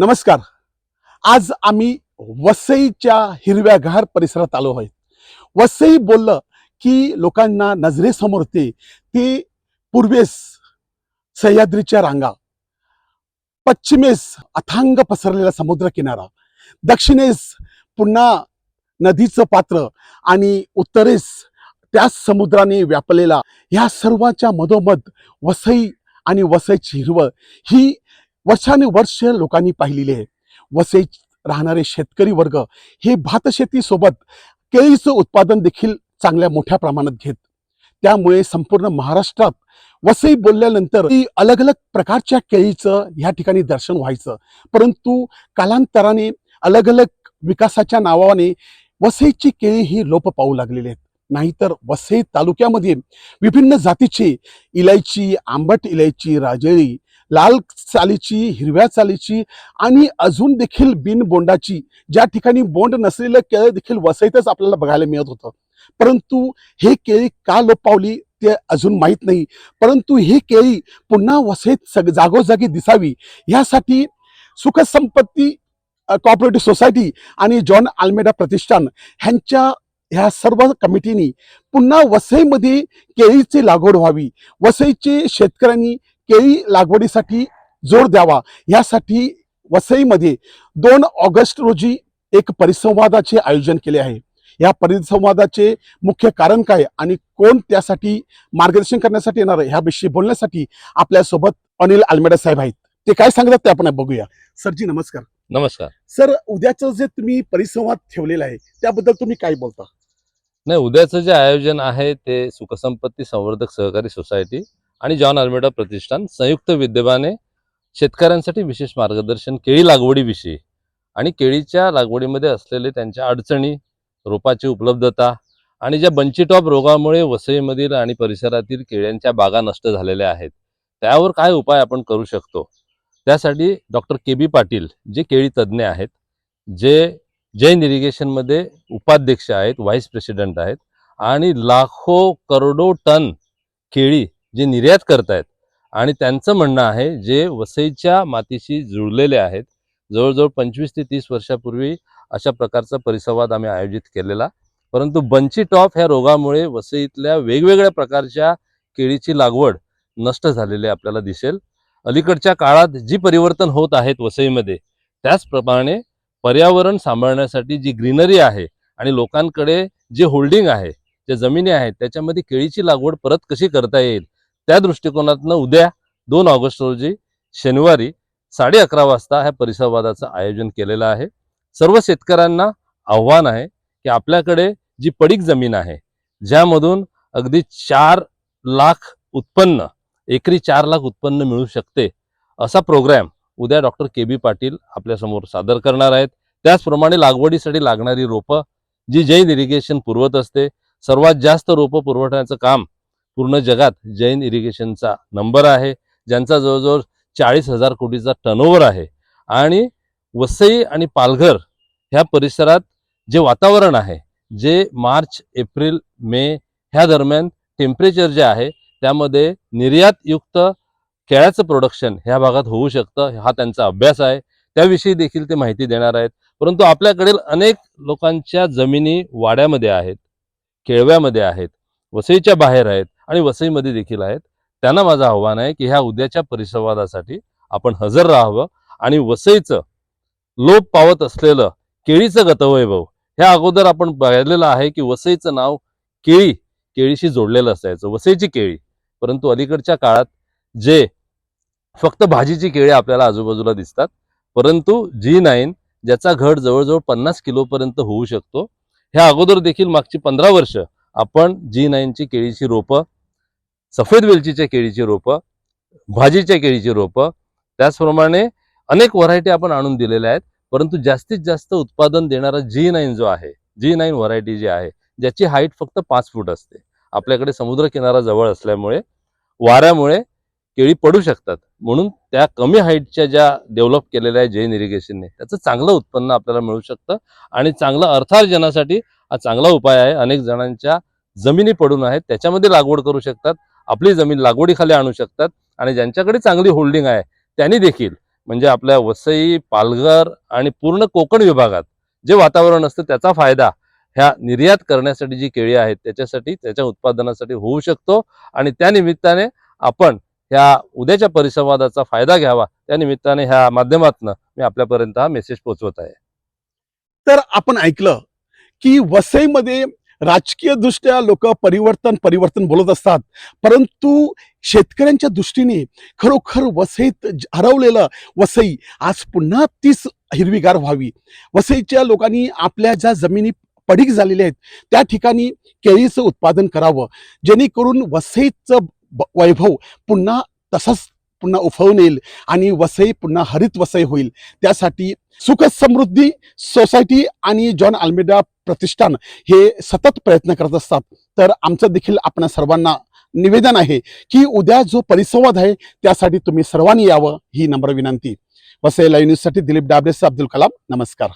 नमस्कार. आज आम्ही वसईच्या हिरव्यागार परिसरात आलो आहे वसई बोललं की लोकांना नजरेसमोर ते ते पूर्वेस सह्याद्रीच्या रांगा पश्चिमेस अथांग पसरलेला समुद्र किनारा दक्षिणेस पुन्हा नदीचं पात्र आणि उत्तरेस त्याच समुद्राने व्यापलेला ह्या सर्वांच्या मधोमध वसई आणि वसईची हिरवळ ही वर्षानुवर्ष लोकांनी पाहिलेली आहे. वसईत राहणारे शेतकरी वर्ग हे भातशेतीसोबत केळीचं उत्पादन देखील चांगल्या मोठ्या प्रमाणात घेत. त्यामुळे संपूर्ण महाराष्ट्रात वसई बोलल्यानंतर ती अलग अलग प्रकारच्या केळीचं ह्या ठिकाणी दर्शन व्हायचं. परंतु कालांतराने अलग अलग विकासाच्या नावाने वसईची केळी ही लोप पाहू लागलेली आहेत. नाहीतर वसई तालुक्यामध्ये विभिन्न जातीची इलायची आंबट इलायची राजेळी लाल चालीची हिरव्या चालीची आणि अजून देखील बिनबोंडाची ज्या ठिकाणी बोंड नसलेलं केळं देखील वसईतच आपल्याला बघायला मिळत होतं. परंतु हे केळी का लोप पावली ते अजून माहीत नाही. परंतु ही केळी पुन्हा वसईत सग जागोजागी दिसावी. यासाठी सुखसंपत्ती कॉपरेटिव्ह सोसायटी आणि जॉन आल्मेडा प्रतिष्ठान ह्यांच्या ह्या सर्व कमिटीनी पुन्हा वसईमध्ये केळीची लागवड व्हावी. वसईचे शेतकऱ्यांनी केळी लागवडीसाठी जोर द्यावा. यासाठी वसईमध्ये दोन ऑगस्ट रोजी एक परिसंवादाचे आयोजन केले आहे. या परिसंवादाचे मुख्य कारण काय आणि कोण त्यासाठी मार्गदर्शन करण्यासाठी येणार आहे ह्याविषयी बोलण्यासाठी आपल्यासोबत अनिल आलमेडा साहेब आहेत. ते काय सांगतात ते आपण बघूया. सरजी नमस्कार. नमस्कार. सर उद्याचं जे तुम्ही परिसंवाद ठेवलेला आहे त्याबद्दल तुम्ही काय बोलता? नाही उद्याचं जे आयोजन आहे ते सुखसंपत्ती संवर्धक सहकारी सोसायटी आणि जॉन अल्मेडा प्रतिष्ठान संयुक्त विद्यमाने शेतकऱ्यांसाठी विशेष मार्गदर्शन केळी लागवडीविषयी. आणि केळीच्या लागवडीमध्ये असलेले त्यांच्या अडचणी रोपाची उपलब्धता आणि ज्या बंचीटॉप रोगामुळे वसईमधील आणि परिसरातील केळ्यांच्या बागा नष्ट झालेल्या आहेत त्यावर काय उपाय आपण करू शकतो? त्यासाठी डॉक्टर के बी पाटील जे केळी तज्ज्ञ आहेत जे जैन इरिगेशनमध्ये उपाध्यक्ष आहेत व्हाईस प्रेसिडेंट आहेत आणि लाखो करोडो टन केळी जे निर्यात करतायत. आणि त्यांचं म्हणणं आहे जे वसईच्या मातीशी जुळलेले आहेत जवळजवळ पंचवीस ते तीस वर्षापूर्वी अशा प्रकारचा परिसंवाद आम्ही आयोजित केलेला. परंतु बंची टॉप ह्या रोगामुळे वसईतल्या वेगवेगळ्या प्रकारच्या केळीची लागवड नष्ट झालेली आपल्याला दिसेल. अलीकडच्या काळात जी परिवर्तन होत आहेत वसईमध्ये त्याचप्रमाणे पर्यावरण सांभाळण्यासाठी जी ग्रीनरी आहे आणि लोकांकडे जे होल्डिंग आहे जे जमिनी आहेत त्याच्यामध्ये केळीची लागवड परत कशी करता येईल त्या दृष्टिकोनातनं उद्या दोन ऑगस्ट रोजी शनिवारी साडे अकरा वाजता ह्या परिसंवादाचं आयोजन केलेलं आहे. सर्व शेतकऱ्यांना आव्हान आहे की आपल्याकडे जी पडीक जमीन आहे ज्यामधून अगदी चार लाख उत्पन्न एकरी चार लाख उत्पन्न मिळू शकते असा प्रोग्रॅम उद्या डॉक्टर के बी पाटील आपल्यासमोर सादर करणार आहेत. त्याचप्रमाणे लागवडीसाठी लागणारी रोपं जी जैन इरिगेशन पुरवत असते सर्वात जास्त रोपं पुरवठ्याचं काम पूर्ण जगात जैन इरिगेशनचा नंबर आहे ज्यांचा जवळजवळ चाळीस हजार कोटीचा टर्नओव्हर आहे. आणि वसई आणि पालघर ह्या परिसरात जे वातावरण आहे जे मार्च एप्रिल मे ह्या दरम्यान टेम्परेचर जे आहे त्यामध्ये निर्यातयुक्त केळ्याचं प्रोडक्शन ह्या भागात होऊ शकतं हा त्यांचा अभ्यास आहे. त्याविषयी देखील ते माहिती देणार आहेत. परंतु आपल्याकडील अनेक लोकांच्या जमिनी वाड्यामध्ये आहेत केळव्यामध्ये आहेत वसईच्या बाहेर आहेत. आणि वसईमध्ये देखील आहेत. त्यांना माझं आव्हान आहे की ह्या उद्याच्या परिसंवादासाठी आपण हजर राहावं आणि वसईचं लोप पावत असलेलं केळीचं गतवैभव ह्या अगोदर आपण पाहिलेलं आहे की वसईचं नाव केळी केळीशी जोडलेलं असायचं. वसईची केळी. परंतु अलीकडच्या काळात जे फक्त भाजीची केळी आपल्याला आजूबाजूला दिसतात परंतु जी नाईन ज्याचा घट जवळजवळ पन्नास किलोपर्यंत होऊ शकतो. ह्या अगोदर देखील मागची पंधरा वर्ष आपण जी नाईनची केळीची रोपं सफेद वेलचीच्या केळीची रोपं भाजीच्या केळीची रोपं त्याचप्रमाणे अनेक व्हरायटी आपण आणून दिलेल्या आहेत. परंतु जास्तीत जास्त उत्पादन देणारा जी नाईन जो आहे जी नाईन व्हरायटी जी आहे ज्याची हाईट फक्त पाच फूट असते. आपल्याकडे समुद्रकिनारा जवळ असल्यामुळे वाऱ्यामुळे केळी पडू शकतात. म्हणून त्या कमी हाईटच्या ज्या डेव्हलप केलेल्या आहे जैन इरिगेशनने त्याचं चांगलं उत्पन्न आपल्याला मिळू शकतं. आणि चांगलं अर्थार्जनासाठी हा चांगला उपाय आहे. अनेक जणांच्या जमिनी पडून आहेत त्याच्यामध्ये लागवड करू शकतात. आपली जमीन लागवडीखाली आणू शकतात आणि ज्यांच्याकडे चांगली होल्डिंग आहे त्यांनी देखील म्हणजे आपल्या वसई पालघर आणि पूर्ण कोकण विभागात जे वातावरण असतं त्याचा फायदा ह्या निर्यात करण्यासाठी जी केळी आहेत त्याच्यासाठी त्याच्या उत्पादनासाठी होऊ शकतो आणि त्या निमित्ताने आपण ह्या उद्याच्या परिसंवादाचा फायदा घ्यावा. त्या निमित्ताने ह्या माध्यमातून मी आपल्यापर्यंत हा मेसेज पोहोचवत आहे. तर आपण ऐकलं की वसईमध्ये राजकीय दृष्ट्या लोक परिवर्तन परिवर्तन बोलत असतात. परंतु शेतकऱ्यांच्या दृष्टीने खरोखर वसईत हरवलेलं वसई आज पुन्हा तीच हिरवीगार व्हावी. वसईच्या लोकांनी आपल्या ज्या जमिनी पडीक झालेल्या आहेत त्या ठिकाणी केळीचं उत्पादन करावं. जेणेकरून वसईचं ब- वैभव पुन्हा तसंच पुन्हा उफळून येईल आणि वसई पुन्हा हरित वसई होईल. त्यासाठी सुख समृद्धी सोसायटी आणि जॉन आल्मेडा प्रतिष्ठान हे सतत प्रयत्न करत असतात. तर आमचं देखील आपण सर्वांना निवेदन आहे की उद्या जो परिसंवाद आहे त्यासाठी तुम्ही सर्वांनी यावं ही नम्र विनंती. वसई लाईव्ह न्यूजसाठी दिलीप डाबरेस अब्दुल कलाम. नमस्कार.